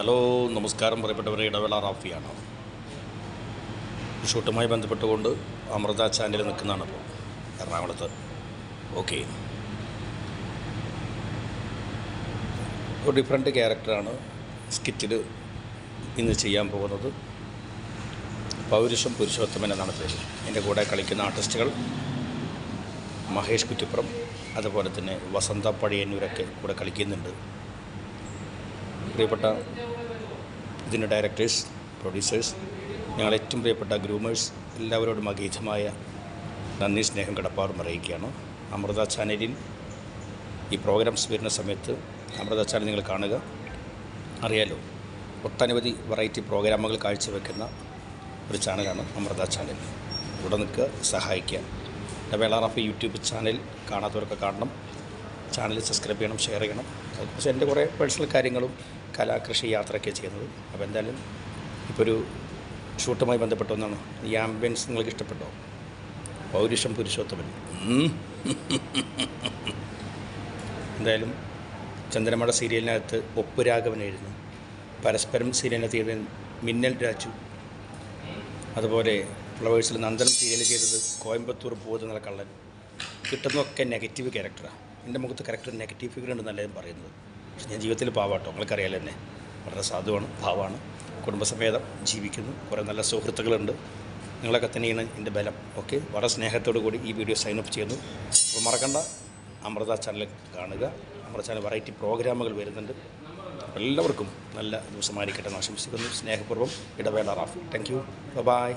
Hello നമസ്കാരം പറയപ്പെട്ടവരെ ഇടവേള റാഫിയാണ്. ഷൂട്ടുമായി ബന്ധപ്പെട്ടുകൊണ്ട് അമൃത ചാനലിൽ നിൽക്കുന്നതാണ് അപ്പോൾ എറണാകുളത്ത്. ഓക്കെ. ഒരു ഡിഫറെന്റ് ക്യാരക്ടറാണ് സ്കിറ്റിൽ ഇന്ന് ചെയ്യാൻ പോകുന്നത്. പൗരുഷം പുരുഷോത്തമൻ എന്നാണ് പേര്. എന്റെ കൂടെ കളിക്കുന്ന ആർട്ടിസ്റ്റുകൾ മഹേഷ് കുറ്റിപ്പുറം അതുപോലെ തന്നെ വസന്ത പഴയന്നൂരൊക്കെ കൂടെ കളിക്കുന്നുണ്ട്. പ്രിയപ്പെട്ട ഇതിന്റെ ഡയറക്ടേഴ്സ് പ്രൊഡ്യൂസേഴ്സ് ഞങ്ങൾ ഏറ്റവും പ്രിയപ്പെട്ട ഗ്രൂമേഴ്സ് എല്ലാവരോടും അഗീതമായ നന്ദി സ്നേഹം കിടപ്പാറും അറിയിക്കുകയാണ്. അമൃത ചാനലിൽ ഈ പ്രോഗ്രാംസ് വരുന്ന സമയത്ത് അമൃത ചാനൽ നിങ്ങൾ കാണുക. അറിയാലോ ഒട്ടനവധി വെറൈറ്റി പ്രോഗ്രാമുകൾ കാഴ്ചവെക്കുന്ന ഒരു ചാനലാണ് അമൃത ചാനൽ. ഇവിടെ നിൽക്കുക സഹായിക്കുക. വേളാറാഫ് യൂട്യൂബ് ചാനൽ കാണാത്തവരൊക്കെ കാണണം. ചാനൽ സബ്സ്ക്രൈബ് ചെയ്യണം ഷെയർ ചെയ്യണം. പക്ഷേ എന്റെ കുറേ പേഴ്സണൽ കാര്യങ്ങളും കലാകൃഷി യാത്രയൊക്കെ ചെയ്യുന്നത്. അപ്പോൾ എന്തായാലും ഇപ്പോൾ ഒരു ഷൂട്ടുമായി ബന്ധപ്പെട്ട ഒന്നാണ് ഈ ആംബിയൻസ് നിങ്ങൾക്ക് ഇഷ്ടപ്പെട്ടോ? പൗരുഷം പുരുഷോത്തമൻ. എന്തായാലും ചന്ദ്രമട സീരിയലിനകത്ത് ഒപ്പുരാഘവനായിരുന്നു പരസ്പരം സീരിയലിനകത്ത് ചെയ്ത മിന്നൽ രാജു. അതുപോലെ ഫ്ലവേഴ്സിൽ നന്ദനം സീരിയൽ ചെയ്തത് കോയമ്പത്തൂർ പോകുന്ന കള്ളൻ കിട്ടുന്നതൊക്കെ നെഗറ്റീവ് ക്യാരക്ടറാണ് എന്റെ മുഖത്ത് കറക്റ്റ് നെഗറ്റീവ് ഫിഗർ ഉണ്ടെന്നല്ല ഞാൻ പറയുന്നത്? പക്ഷെ ഞാൻ ജീവിതത്തിൽ പാവാട്ടോ. നിങ്ങൾക്കറിയാലോ എന്നെ. വളരെ സാധുവാണ് ഭാവമാണ് കുടുംബസമേതം ജീവിക്കുന്നു. കുറേ നല്ല സുഹൃത്തുക്കളുണ്ട്. നിങ്ങളൊക്കെ തന്നെയാണ് എന്റെ ബലം. ഓക്കെ? വളരെ സ്നേഹത്തോടു കൂടി ഈ വീഡിയോ സൈൻ അപ്പ് ചെയ്യുന്നു. അപ്പോൾ മറക്കണ്ട. അമൃത ചാനൽ കാണുക. അമൃത ചാനൽ വെറൈറ്റി പ്രോഗ്രാമുകൾ വരുന്നുണ്ട്. എല്ലാവർക്കും നല്ല ദിവസമായിരിക്കട്ടെ എന്ന് ആശംസിക്കുന്നു. സ്നേഹപൂർവം ഇടവേള റാഫി. Thank you by